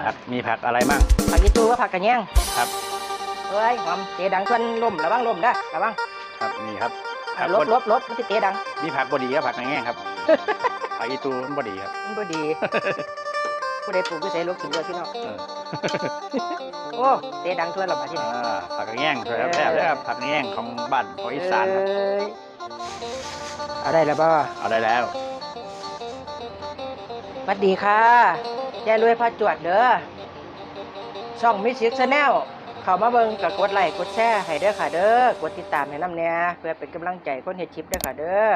ผักมีผักอะไรมั่งผักยีตูว่าผักกระแยงครับเฮ้ยหอมเตะดังชวนลมระวังลมเด้อระวังครับนี่ครับผักลบบลบลบมันสิเตะดัง มีผักบดีครับผักแง่ครับผักอีตูมันบดีครับมันบ่ดีผู้ใดปลูกผู้ใดลูกถิ่นด้วยพี่น้องเออโอ้เตะดังชวนเรามาที่นี่อ่าผักแง่สวยครับแซ่บเลยครับผักแง่ของบ้านของอีสานครับเอ้ยเอาได้แล้วบ่เอาได้แล้วสวัสดีค่ะ ยายรวยพาจวดเด้อช่องมิสิกแนลเข้ามาเบิ่งกับกดไลค์กดแชร์ให้เด้อค่ะเด้อกดติดตามให้นำแหน่เพื่อเป็นกำลังใจคนเฮ็ดคลิปเด้อค่ะเด้อ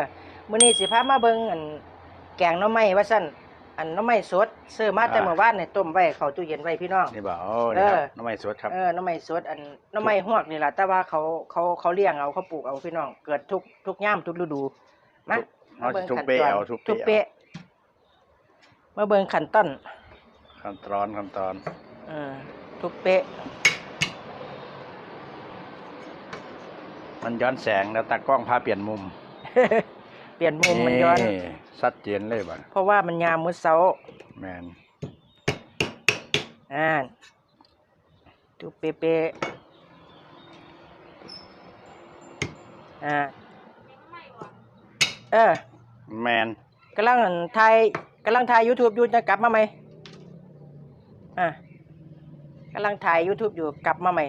มื้อนี้สิพามาเบิ่งอันแกงหน่อไม้ว่าซั่นอันหน่อไม้สดซื้อมาแต่เมื่อวานนี่ต้มไว้เข้าตู้เย็นไว้พี่น้อง นี่บอกโอ้นี่ครับเออ น้ำมันสดครับ เออหน่อไม้สดอันหน่อไม้ฮวกนี่ล่ะแต่ว่าเขาเขาเขาเลี้ยงเอาเขาปลูกเอาพี่น้องเกิดทุกทุกยามทุกฤดูมาเอาทุกเป๊ะเอาทุกทุกเป๊ะเป๊ะมาเบิ่งขั้นต้น ขั้นตอนขั้นตอนเออทุกเป๊ะ มันย้อนแสงแล้วตากล้องพาเปลี่ยนมุมเปลี่ยนมุมมันย้อนชัดเจนเลยบ่ะเพราะว่ามันยามมื้อเช้าแมนอ่าทุกเป๊ะๆอ่าเออแมนกำลังถ่ายกำลังถ่าย YouTube อยู่จะกลับมาไหม อะกำลังถ่าย YouTube อยู่กลับมาไหม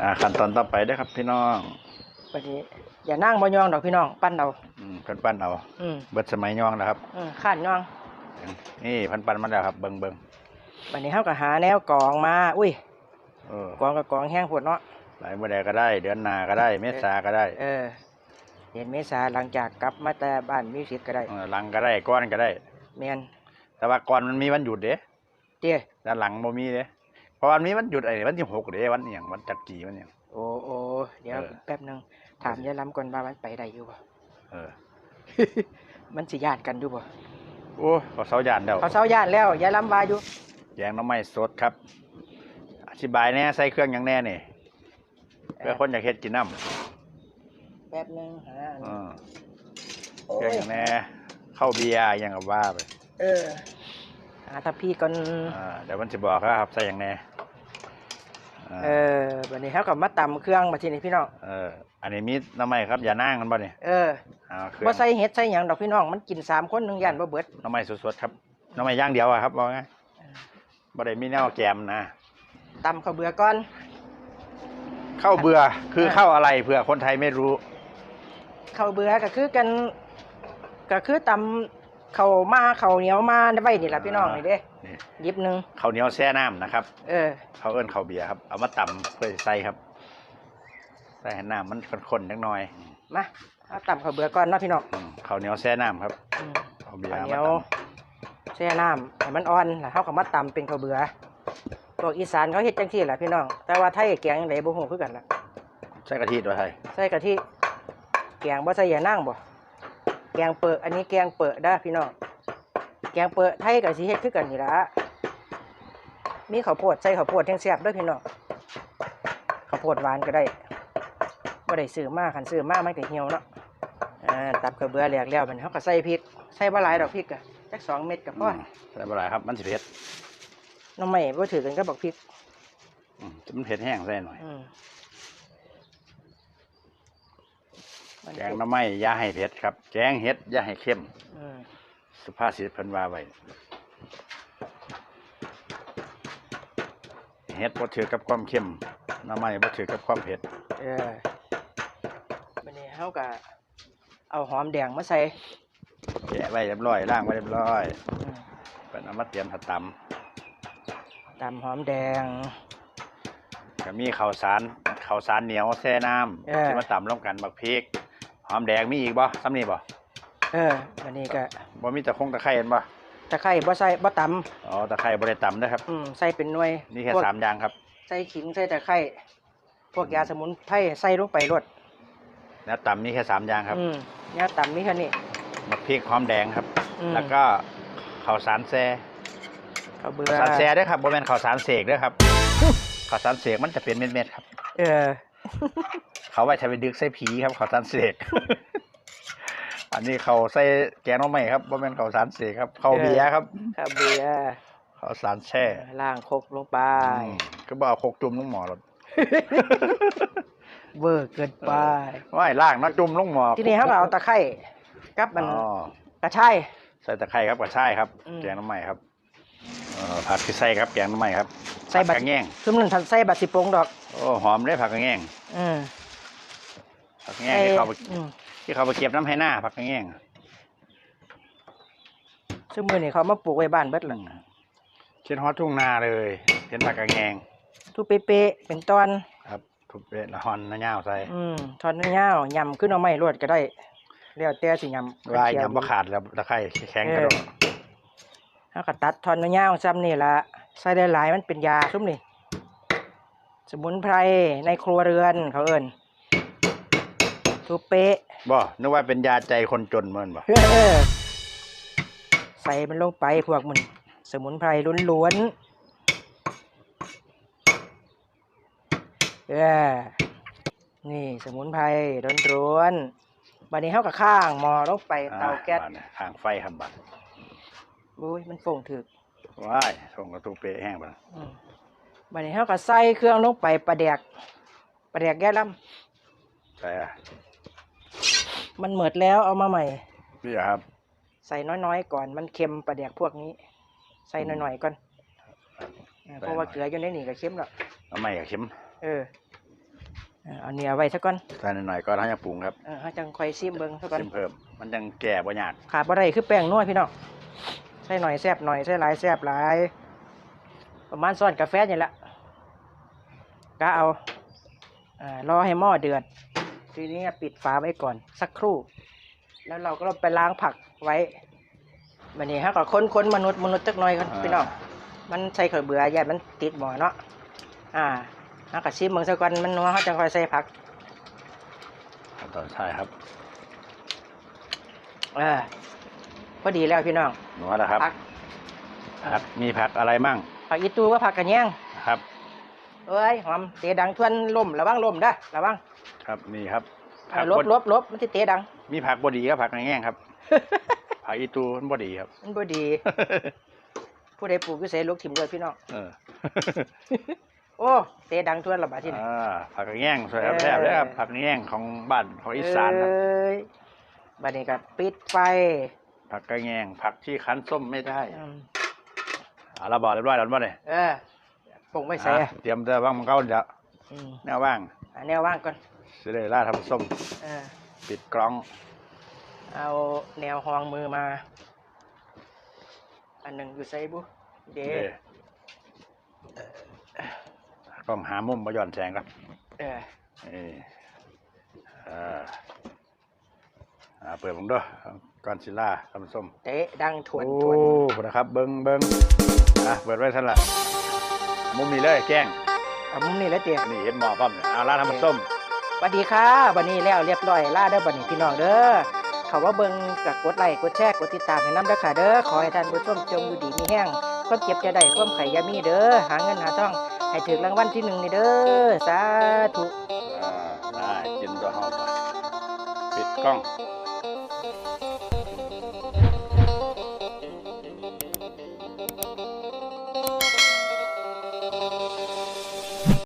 อ่าขั้นตอนต่อไปเด้อครับพี่น้องวันนี้อย่านั่งบ่ยองดอกพี่น้องปั้นเอาอืมเพิ่นปั้นเอาอืมเบิดสมัยย่องแล้วครับอืมข้านยอง นี่เพันปั้นมาแล้วครับเบิ่งเบิ่งวันนี้เฮาก็หาแนวกองมา อุ้ยเออกองกับกองแห้งโพดเนาะ หลายมื้อใดก็ได้ เดือนหน้าก็ได้เมษาก็ได้เออเดือนเมษาหลังจากกลับมาแต่บ้านมิวสิกก็ได้เออหลังก็ได้ก้อนก็ได้ แม่นแต่ว่าก่อนมันมีวันหยุดเด้ เตี้ยแต่หลังบ่มีเด้เพราะวันนี้วันหยุดไอ้วันที่หกเด้วันอหย่างวันจักรีวันอหย่างโอ้โอ้เดี๋ยวเออ แป๊บหนึงถามยายล้ำก่อนว่ามันไปได้อยู่บ่ เออมันสิญาติกันอยู่บ่โอ้เขาเสาย่านแล้วเขาเซาญาติแล้วยายล้ำว่าอยู่แยงหน้ำไม้สดครับ อธิบายแน่ใส่เครื่องหยังแน่นี่เพื่อคนอยากเฮ็ดกินน้ำแป๊บหนึงหาอันเออโอ้เครื่องยหยังแน่เข้าวเบียร์อหยังกับว่าไปเออ หาถ้าพี่ก่อนอ่าเดี๋ยวมันจะบอกครับใส่หยังแน่าเออวันนี้เขาก็มาตำเครื่องมาทีนี้พี่น้องเอออันนี้มีน้ำไม้ครับอย่านั่งกันบ่เนี่ยเออเอาเครื่องบ่ใส่เห็ดใส่หยังดอกพี่น้องมันกินสามคนหนึ่งยันบ่เบิดน้ำไม้สดๆครับน้ำไม้ย่างเดียวอะครับบอกไงบ่ได้มีแนวแกมนะตำข้าวเบื่อก่อนข้าวเบื่อคือเออข้าวอะไรเผื่อคนไทยไม่รู้ข้าวเบื่อก็คือกันก็คือตำ ข้าวมาข้าวเหนียวมาไว้นี่ล่ะพี่น้องนี่เด้นี่หยิบหนึงข้าวเหนียวแช่น้ำนะครับเออ เขาเอิ้นข้าวเบียร์ครับเอามาตำเพื่อใส่ครับใส่ให้น้ำมันข้นๆจักหน่อยมาเอาตำข้าวเบื่อก่อนเนาะพี่น้องอืมข้าวเหนียวแช่น้ำครับอืม ข้าวเบียร์ข้าวเอาเหนีมายวตแช่น้ำให้มันอ่อนแล้วเฮาก็มาตำเป็นข้าวเบื่อพวกอีสานเขาเฮ็ดจังซี่แหละพี่น้อง แต่ว่าไทยแกงจังไดบ่ฮู้คือกันล่ะำใส่กะทิด้วยไทยใส่กะทิแกงบ่ใส่ยานั่งบ่ แกงเปิดอันนี้แกงเปิดด้อพี่น้องแกงเปิดไทยกับสิเฮ็ดคือกันนี่ล่ะมีข้าวโพดใส่ข้าวโพดแห้งแซ่บเด้วยพี่น้องข้าวโพดหวานก็ได้บ่ได้ซื้อมาคันซื้อมามันก็เหี่ยวเนาะอ่าตับกระเบือแหลกแล้วมันเฮาก็ใส่พริกใส่บ่หลายดอกพริกอะจักสองเม็ดก็พอมใส่บะไรครับมันสิเผ็ดน้องใหม่บ่ถือกันก็บอกพริกอืมมันเผ็ดแห้งใส่หน่อย อื มมันแกงหน้ำไม้อย่าให้เผ็ดครับ แกงเห็ดอย่าให้เข้ม อืมสุภาษิตเพิ่นว่าไว้เห็ดบ่ถือกับความเข้มหน้ำไม้บ่ถือกับความเผ็ดเออบัดนี้เฮาก็เอาหอมแดงมาใส่แกะไว้เรียบร้อยล้างไว้เรียบร้อยอืมเป็นเอามาเตรียมถัดตตำหอมแดงำก็มีข้าวสารข้าวสารเหนียวแช่น้เออำที่มาตำร่วมกันบักพริก หอมแดงมีอีกบ่ซ้ำนี่บ่เออวันนี้ก็บ่มีตะคงตะไคร้เห็นบ่ตะไคร้บ่ใส่บ่ตอ๋อตะไคร้บ่ได้ตำเด้อครับำอืมใส่เป็นหน่วยนี่แค่พวกสามอย่างครับ ใส่ขิงใส่ตะไคร้พวกยาสมุนไพรใส่ลงไปรดแล้วตำมีแค่สามอย่างครับอืมยาตำมีแค่นี้บักพริกหอมแดงครับ อืมแล้วก็ข้าวสารแซ่ข้าวเบื่อข้าวสารแซ่เด้อครับบ่แม่นข้าวสารเสกเด้อครับข้าวสารเสกมันจะเป็นเม็ดๆครับ เออ เขาไว้ใช้ไปดึกใส่ผีครับข้าวสารเสก อันนี้เขาใส่แกงหน้องใหม่ครับบ่แม่นข้าวสารเสกครับข้าวเบียร์ครับข้าวเบื่อข้าวสารแช่ล่างคกลงไปอืมก็บอกเอาโคกจุ่มลงหมอหรอกเวอร์เกินไปว่ายล่างนักจุ่มลงหมอทีนี้เขาก็เอาตะไคร้กับมันอ๋อกระชาย ใส่ตะไคร้ครับกระช่ายครับ อืมแกงน้ำใหม่ครับเอ่อผักที่ใส่ครับแกงน้ำใหม่ครับใส่บัผัตกกระแง่งคือมันทันใส่บัตรสิปรุงดอก โอ้หอมเลยผักกระแง่งอืม ผักกระแง่งที่เขาไปอืมที่เขาไปเก็บน้ำให้หน้าผักกระแง่งซึ่งมือนี่เขามาปลูกไว้บ้านเบิดอืละมเช่นฮอตทุ่งนาเลยเป็นผักกระแง่งทุเป๊ะๆเป็นตอน ครับทุบเป็นละฮอนนะย่าวใส่อืมทอดเงาวๆยำขึ้นเอาไม้รวดก็ได้แล้วแต่สิยำลายเคี่วยำบ่ขาดแล้วตะไคร้แข็งกระโดดเฮาก็ตัดทอดเงาวๆซ้ำนี่ละใส่ได้หลายมันเป็นยาซุ่มนี่ สมุนไพรในครัวเรือนเขาเอิ้ นทุเป๊ะบ่นึกว่าเป็นยาใจคนจนเหมือนบ่เออใส่มันลงไปพวกมันสมุนไพรล้วนๆเออนี่สมุนไพรล้วนๆบัดนี้เฮากับข้างหมอลงไปเตาแก๊สอ่าทางไฟครับบัดอุ้ยมันฟงถึกว้ายส่งกระตุกเปะแห้งบัดอืมบัดนี้เฮาก็ใส่เครื่องลงไปปลาแดกปลาแดกแก้ลใช่อะำ มันเหมิดแล้วเอามาใหม่พี่ครับ ใส่น้อยๆก่อน มันเค็มปลาแดกพวกนี้ ใส่หน่อยๆก่อนเออเพราะว่าเกลืออยู่ในนี่ก็เค็มแล้วเอาไม่กับเข็มเออเออเอาเนียไว้ซะก่อนใส่หน่อยๆก็ทำให้ปรุงครับเออเฮาจังค่อยซิมเบิ่งซะก่อน ชิมเพิ่ม มันยังแก่บ่ยากขาดบ่ได้คือแป้งนัวพี่น้องใส่หน่อยแซ่บหน่อยใส่หลายแซ่บหลาย ประมาณซ้อนกาแฟนี่แหละก็เอาอ่ารอให้หม้อเดือด ทีนี้ปิดฝาไว้ก่อน สักครู่ แล้วเราก็ไปล้างผักไว้บันนี้ฮะก็ค้นค้นๆมนุษย์มนุษย์จักหน่อยกันพี่น้องมันใส่ข้าวเบื่ออย่ามันติดหมอเนาะอ่าฮะก็ชิมเบิ่งซะก่อนมันนัวเขาจะค่อยใส่ผักขั้นตอนใช่ครับเออพอดีแล้วพี่น้องหนูว่าแล้วครับผักผักมีผักอะไรมั่งผักอีตูก็ผักกระแยงครับเอ้ยหอมเตะดังทวนล่มระวังล่มได้อระวัง ครับนี่ครับเออลบลบลบมันจะเตะดัง มีผักบดีครับผักแง่งครับ ผักอีตูมันบดีครับ มันบ่ดี ผู้ใดปลูกก็เสียลูกถิ่มด้วยพี่น้องเออโอ้เตะดังทวนระบาดที่นี่อ่าผักแง่งสวยครับเออแซ่บเลยครับผักแง่งของบ้านของอีสานครับเอ้ยบัดนี้ก็ปิดไฟ ผักกระแง่งผักที่คั้นส้มไม่ได้อืมอ่าเราบอกเรียบร้อยแล้วบ่เนี่ยเออปรุงไม่ใส่อะเตรียมเตอว่างมันเข้าเดี๋ยวอืมแนวว่างอันแนวว่างก่อน สิเลยล่าทำส้มเออปิดกล้อง เอาแนวหองมือมา อันหนึ่งอยู่ใส่บุเดเด้กล้องหามุมมาย่อนแสงครับเออนี่อ่าอ่าเปิดผมด้วยก่อนสิล่าทำส้ม เตะดังถวนโอ้ถวนพุ่นนะครับ เบิ้งเบิ้งอะเปิดไว้ท่านละมุมนี้เลยแกล้งเอามุมนี้แล้วเตียนี่เห็นหมอปั๊มเนี่ยเอาล่าทำส้มส วัสดีค่ะวันนี้แล้วเรียบร้อยล่าเด้อบันนี้พี่น้องเด้อเขาว่าเบิ้งกับกดไลค์กดแชร์กดติดตามให้น้ำเด้อค่ะเด้อขอให้ท่านผู้ชมจงอยู่ดีมีแห้งความเจ็บจะได้ความไข่ยามีเด้อหาเงินหาทองให้ถึงรางวัลที่หนึ่งนี่เด้อสาธุอ่าได้กินตัวหอมไปปิดกล้อง